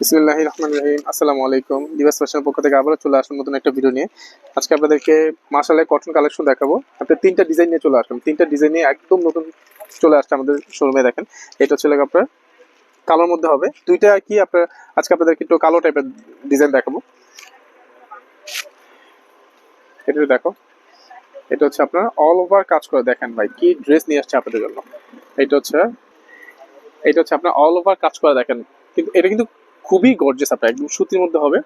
বিসমিল্লাহ রহমান রহিম। আসসালামু আলাইকুম। দিবাস ফ্যাশনের পক্ষ থেকে আবারও চলে আসুন নতুন একটা ভিডিও নিয়ে। আজকে আপনাদেরকে মাসালে কটন কালেকশন দেখাবো। আপনি তিনটা ডিজাইন নিয়ে চলে আসলাম তিনটা ডিজাইন নিয়ে একদম নতুন চলে আসছে আমাদের শোরুমে দেখেন। এটা হচ্ছে আপনার কালোর মধ্যে হবে। দুইটা কি আপনার, আজকে আপনাদেরকে একটু কালো টাইপের ডিজাইন দেখাবো। এটা দেখো। এটা হচ্ছে আপনার অল ওভার কাজ করে। দেখেন ভাই, কি ড্রেস নিয়ে আসছে আপনাদের জন্য। এটা হচ্ছে এটা হচ্ছে আপনার অল ওভার কাজ করে। দেখেন, কিন্তু এটা কিন্তু খুবই গর্জেস আপনার, একদম সুতির মধ্যে হবে।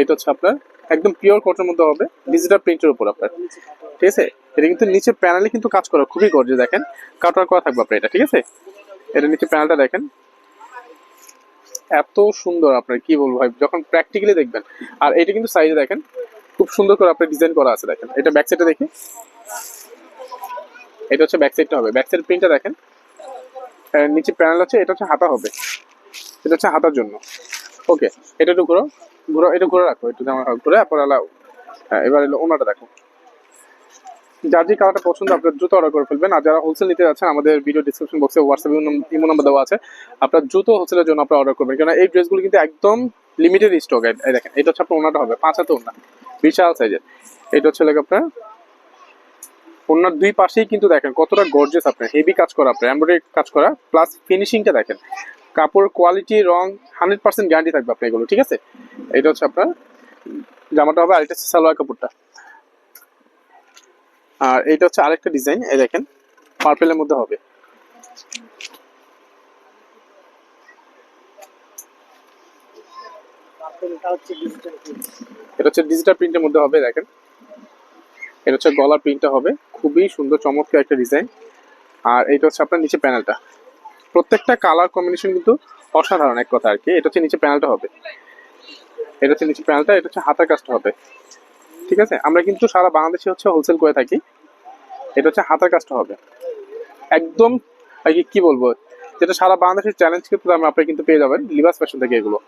এটা হচ্ছে আপনার, একদম পিওর কটনের মধ্যে হবে ডিজিটাল প্রিন্টের উপর আপনার। ঠিক আছে? এটা কিন্তু নিচে প্যানেলে কিন্তু কাজ করা, খুবই গর্জে দেখেন। কাটার করা থাকবে আপনার এটা, ঠিক আছে? এটা নিচে প্যানেলটা দেখেন। এত সুন্দর আপনার, কি বলব ভাই, যখন প্র্যাকটিক্যালি দেখবেন। আর এটা কিন্তু সাইজে দেখেন, খুব সুন্দর করে আপনার ডিজাইন করা আছে দেখেন। এটা ব্যাক সাইডে দেখি। এটা হচ্ছে ব্যাক সাইডটা হবে। ব্যাক সাইড প্রিন্টটা দেখেন। নিচে প্যানেল আছে, এটা হচ্ছে হাতা হবে। এটা হচ্ছে হাতার জন্য। ওকে এটা একটু ঘুরো ঘুরো, এটা ঘুরে রাখো, একটু যেমন ঘুরে তারপর আলাও। হ্যাঁ এবার এলো ওনাটা দেখো। যার যে কালারটা পছন্দ, আপনার দ্রুত অর্ডার করে ফেলবেন। আর যারা হোলসেল নিতে যাচ্ছেন, আমাদের ভিডিও ডিসক্রিপশন বক্সে হোয়াটসঅ্যাপ ইমো নাম্বার দেওয়া আছে। আপনার দ্রুত হোলসেলের জন্য আপনার অর্ডার করবেন। কারণ এই ড্রেসগুলো কিন্তু একদম লিমিটেড স্টক এই দেখেন, এটা হচ্ছে আপনার ওনাটা হবে, পাঁচ হাতে ওনা। বিশাল সাইজের এটা হচ্ছে লাগে আপনার ওনার দুই পাশেই কিন্তু দেখেন, কতটা গর্জেস আপনার। হেভি কাজ করা, আপনার এমব্রয়ডারি কাজ করা প্লাস ফিনিশিংটা দেখেন। কাপড় কোয়ালিটি রং হান্ড্রেড পার্সেন্ট গ্যারান্টি থাকবে আপনার এগুলো, ঠিক আছে? এটা হচ্ছে আপনার, জামাটা হবে আরেকটা সালোয়ার কাপড়টা। আর এটা হচ্ছে আরেকটা ডিজাইন এই দেখেন পার্পেলের মধ্যে হবে। এটা হচ্ছে ডিজিটাল প্রিন্টের মধ্যে হবে, দেখেন। এটা হচ্ছে গলার প্রিন্টটা হবে, খুবই সুন্দর, চমৎকার একটা ডিজাইন আর এটা হচ্ছে আপনার নিচে প্যানেলটা প্রত্যেকটা কালার কম্বিনেশন কিন্তু অসাধারণ, এক কথা আর কি এটা হচ্ছে নিচে প্যানেলটা হবে। এটা হচ্ছে নিচে প্যানেলটা এটা হচ্ছে হাতার কাজটা হবে। ঠিক আছে? আমরা কিন্তু সারা বাংলাদেশে হচ্ছে হোলসেল করে থাকি। এটা হচ্ছে হাতার কাজটা হবে। একদম কি বলব? যেটা সারা বাংলাদেশের চ্যালেঞ্জ কিন্তু দামে আপনি কিন্তু পেয়ে যাবেন লিবাস ফ্যাশন থেকে এগুলো।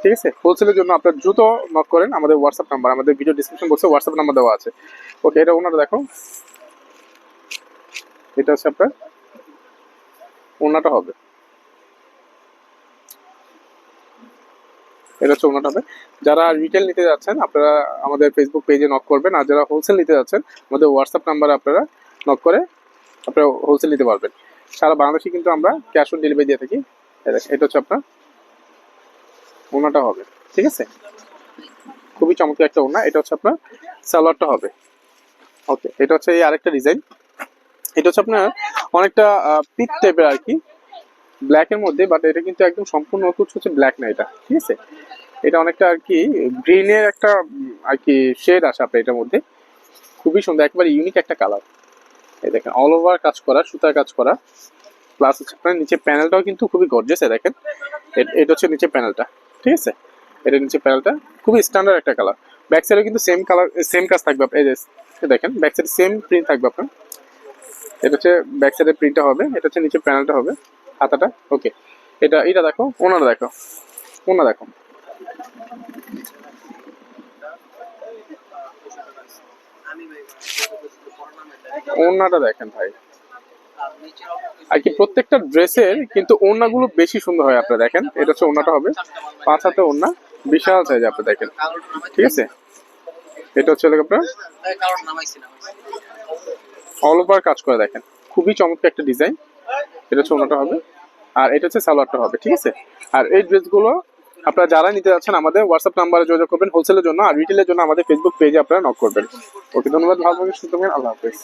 ঠিক আছে? হোলসেলের জন্য আপনার দ্রুত নক করেন। আমাদের হোয়াটসঅ্যাপ নাম্বার আমাদের ভিডিও ডিসক্রিপশন বক্সে হোয়াটসঅ্যাপ নাম্বার দেওয়া আছে। ওকে এটা ওনারা দেখো। এটা হচ্ছে আপনার ওনাটা হবে। এটা হচ্ছে ওনাটা হবে। যারা রিটেল নিতে যাচ্ছেন, আপনারা আমাদের ফেসবুক পেজে নক করবেন। আর যারা হোলসেল নিতে যাচ্ছেন, আমাদের হোয়াটসঅ্যাপ নাম্বারে আপনারা নক করে আপনারা হোলসেল নিতে পারবেন। সারা বাংলাদেশে কিন্তু আমরা ক্যাশ অন ডেলিভারি দিয়ে থাকি। এটা হচ্ছে আপনার ওনাটা হবে। ঠিক আছে? খুবই চমৎকার একটা ওনা এটা হচ্ছে আপনার সালোয়ারটা হবে। ওকে এটা হচ্ছে এই আরেকটা ডিজাইন এটা হচ্ছে আপনার অনেকটা পিট টাইপের আর কি ব্ল্যাক এর মধ্যে বাট এটা কিন্তু একদম সম্পূর্ণ নতুন হচ্ছে ব্ল্যাক না এটা, ঠিক আছে? এটা অনেকটা আর কি গ্রিনের একটা আর কি শেড আসে আপনার এটার মধ্যে। খুবই সুন্দর, একবারে ইউনিক একটা কালার এই দেখেন অল ওভার কাজ করা, সুতার কাজ করা। প্লাস হচ্ছে আপনার নিচে প্যানেলটাও কিন্তু খুবই গর্জেস দেখেন। এটা হচ্ছে নিচে প্যানেলটা ঠিক আছে? এটা নিচে প্যানেলটা খুবই স্ট্যান্ডার্ড একটা কালার ব্যাক সাইডে কিন্তু সেম কালার সেম কাজ থাকবে, এই দেখেন ব্যাক সাইডে সেম প্রিন্ট থাকবে আপনার। এটা হচ্ছে ব্যাক সাইডের প্রিন্টটা হবে, এটা হচ্ছে নিচে প্যানেলটা হবে, হাতাটা ওকে এটা এটা দেখো ওনারা দেখো ওনা দেখো। ওনাটা দেখেন ভাই। আর কি প্রত্যেকটা ড্রেসের কিন্তু ওড়নাগুলো বেশি সুন্দর হয় আপনারা দেখেন। এটা হচ্ছে ওড়নাটা হবে, পাঁচ হাতে ওড়না বিশাল সাইজ আপনি দেখেন। ঠিক আছে? এটা হচ্ছে আপনার? অল ওভার কাজ করে দেখেন। খুবই চমৎকার একটা ডিজাইন এটা হচ্ছে হবে। আর এটা হচ্ছে সালোয়ারটা হবে, ঠিক আছে? আর এই ড্রেসগুলো আপনারা যারা নিতে যাচ্ছেন, আমাদের হোয়াটসঅ্যাপ নাম্বারে যোগাযোগ করবেন হোলসেলের জন্য, আর রিটেলের জন্য আমাদের ফেসবুক পেজে আপনারা নক করবেন। ওকে, ধন্যবাদ, ভালো থাকবেন থাকবেন, আল্লাহ হাফেজ।